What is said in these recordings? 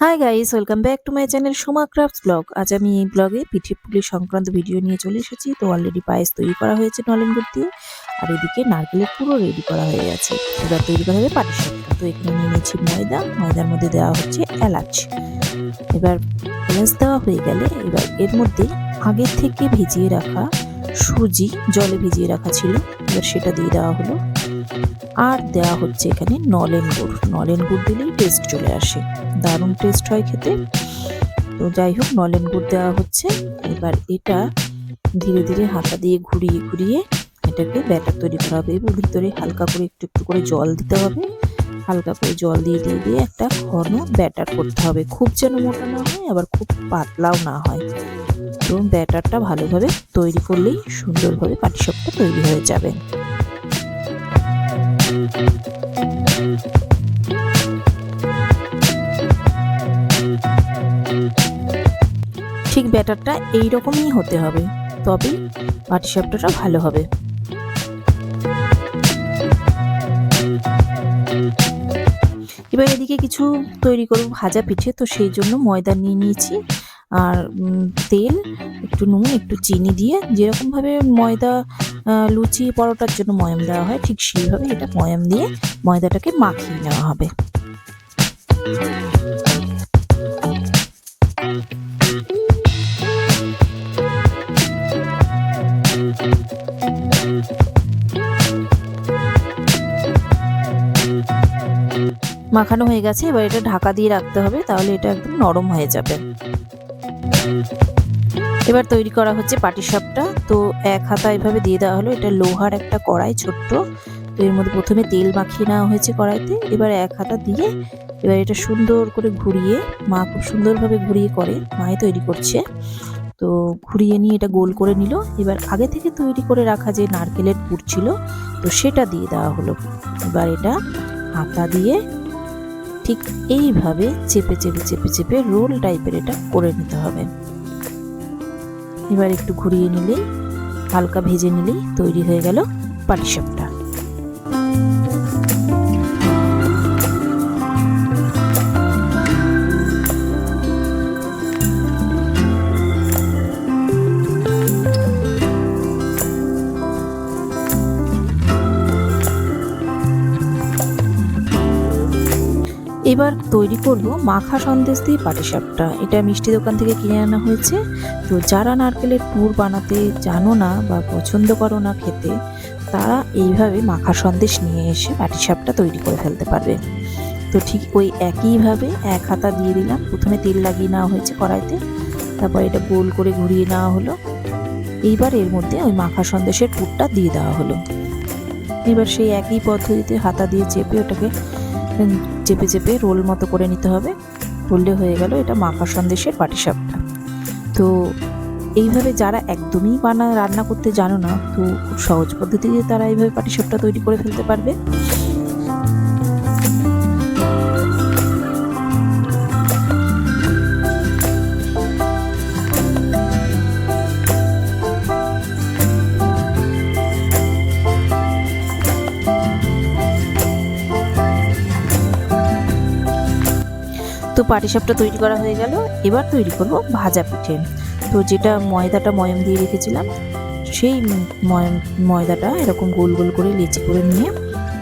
Hi guys welcome back to my channel Soma crafts vlog আজ আমি এই ব্লগে পিঠে পুলি সংক্রান্ত ভিডিও নিয়ে চলে এসেছি। তো অলরেডি পায়েস তৈরি করা হয়েছে নলেন গুড় দিয়ে, আর এদিকে নারকেলের পুরো রেডি করা হয়ে গেছে। এবার তৈরি করা হবে পাটিসাপটা তো এখানে নিয়ে নিয়েছি ময়দা, ময়দার মধ্যে দেওয়া হচ্ছে এলাচ। এবার এলাচ দেওয়া হয়ে গেলে এবার এর মধ্যে আগের থেকে ভিজিয়ে রাখা সুজি, জলে ভিজিয়ে রাখা ছিল। এবার সেটা দিয়ে দেওয়া হলো আর দেওয়া হচ্ছে এখানে নলেন গুড়। নলেন গুড় দিলেই টেস্ট চলে আসে। দারুণ টেস্ট হয় খেতে। তো যাই হোক, নলেন গুড় দেওয়া হচ্ছে। এবার এটা ধীরে ধীরে হাতা দিয়ে ঘুরিয়ে ঘুরিয়ে এটাকে ব্যাটার তৈরি করা হবে। এবং ভিতরে হালকা করে একটু একটু করে জল দিতে হবে। হালকা করে জল দিয়ে দিয়ে দিয়ে একটা ঘন ব্যাটার করতে হবে। খুব যেন মোটা না হয়, আবার খুব পাতলাও না হয়। তো ব্যাটারটা ভালোভাবে তৈরি করলেই সুন্দরভাবে পাটিসাপটা তৈরি হয়ে যাবে। ঠিক ব্যাটারটা এই রকমই হতে হবে, তবে পাটিসাপটাটা ভালো হবে। এবার এদিকে কিছু তৈরি করব ভাজা পিঠে, তো সেই জন্য ময়দা নিয়ে নিয়েছি। আর তেল, একটু নুন, একটু চিনি দিয়ে যেরকমভাবে ময়দা লুচি, পরোটার জন্য ময়াম দেওয়া হয়, ঠিক সেইভাবে এটা ময়াম দিয়ে ময়দাটাকে মাখিয়ে নেওয়া হবে। মাখানো হয়ে গেছে, এবার এটা ঢাকা দিয়ে রাখতে হবে, তাহলে এটা একদম নরম হয়ে যাবে। এবার তৈরি করা হচ্ছে পাটিসাপটা। তো এক হাতা এভাবে দিয়ে দেওয়া হলো। এটা লোহার একটা কড়াই ছোট্ট। তো এর মধ্যে প্রথমে তেল মাখিয়ে নেওয়া হয়েছে কড়াইতে। এবার এক হাতা দিয়ে এবার এটা সুন্দর করে ঘুরিয়ে, মা খুব সুন্দরভাবে ঘুরিয়ে করে। মায়ে তৈরি করছে। তো ঘুরিয়ে নিয়ে এটা গোল করে নিল। এবার আগে থেকে তৈরি করে রাখা যে নারকেলের পুর ছিল, তো সেটা দিয়ে দেওয়া হলো। এবার এটা হাতা দিয়ে ঠিক এইভাবে চেপে চেপে চেপে চেপে রোল টাইপের এটা করে নিতে হবে। এবার একটু ঘুরিয়ে নিলেই, হালকা ভেজে নিলেই তৈরি হয়ে গেল পাটিসাপটা। এবার তৈরি করব মাখা সন্দেশ দিয়ে পাটিসাপটা এটা মিষ্টি দোকান থেকে কিনে আনা হয়েছে। তো যারা নারকেলের পুর বানাতে জানো না বা পছন্দ করো না খেতে, তারা এইভাবে মাখা সন্দেশ নিয়ে এসে পাটিসাপটা তৈরি করে ফেলতে পারবে। তো ঠিক ওই একইভাবে এক হাতা দিয়ে দিলাম। প্রথমে তেল লাগিয়ে নেওয়া হয়েছে কড়াইতে। তারপর এটা গোল করে ঘুরিয়ে নেওয়া হলো। এইবার এর মধ্যে ওই মাখা সন্দেশের পুরটা দিয়ে দেওয়া হলো। এবার সেই একই পদ্ধতিতে হাতা দিয়ে চেপে ওটাকে চেপে চেপে রোল মতো করে নিতে হবে। করলে হয়ে গেল এটা মাখা সন্দেশের পাটিসাপটা। তো এইভাবে যারা একদমই বানা রান্না করতে জানো না, তো সহজ পদ্ধতিতে তারা এইভাবে পাটিসাপটা তৈরি করে ফেলতে পারবে। তো পাটিসাপটা তৈরি করা হয়ে গেল। এবার তৈরি করব ভাজা পিঠে। তো যেটা ময়দাটা ময়ম দিয়ে রেখেছিলাম, সেই ময়ম, ময়দাটা এরকম গোল গোল করে লেচি করে নিয়ে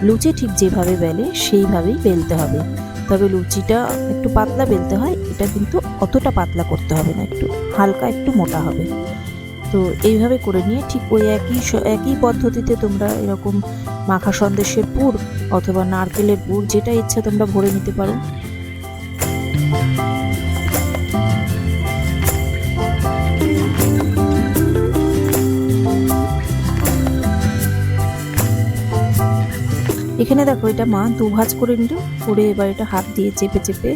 লুচি ঠিক যেভাবে বেলে সেইভাবেই বেলতে হবে। তবে লুচিটা একটু পাতলা বেলতে হয়, এটা কিন্তু অতটা পাতলা করতে হবে না, একটু হালকা একটু মোটা হবে। তো এইভাবে করে নিয়ে ঠিক ওই একই একই পদ্ধতিতে তোমরা এরকম মাখা সন্দেশের পুর অথবা নারকেলের পুর যেটা ইচ্ছা তোমরা ভরে নিতে পারো। এখানে দেখো, এটা মা দু ভাজ করে নিল, করে এবার এটা হাত দিয়ে চেপে চেপে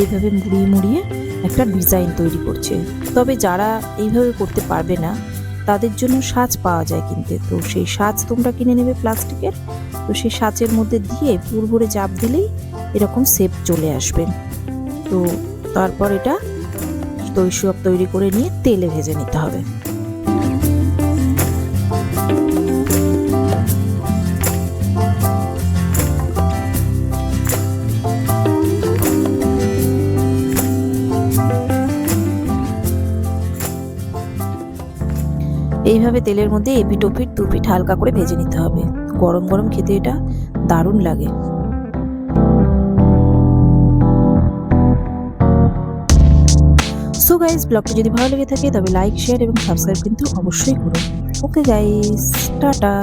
এইভাবে মুড়িয়ে মুড়িয়ে একটা ডিজাইন তৈরি করছে। তবে যারা এইভাবে করতে পারবে না, তাদের জন্য সাজ পাওয়া যায় কিনতে। তো সেই সাজ তোমরা কিনে নেবে প্লাস্টিকের। তো সেই সাজের মধ্যে দিয়ে পুর ভরে চাপ দিলেই এরকম শেপ চলে আসবে। তো তারপর এটা দই সব তৈরি করে নিয়ে তেলে ভেজে নিতে হবে। এইভাবে তেলের মধ্যে এপিট ওপিট দুপিট হালকা করে ভেজে নিতে হবে। গরম গরম খেতে এটা দারুণ লাগে। সো গাইস ব্লগটা যদি ভালো লেগে থাকে তবে লাইক শেয়ার এবং সাবস্ক্রাইব কিন্তু অবশ্যই করুন। Okay guys tata.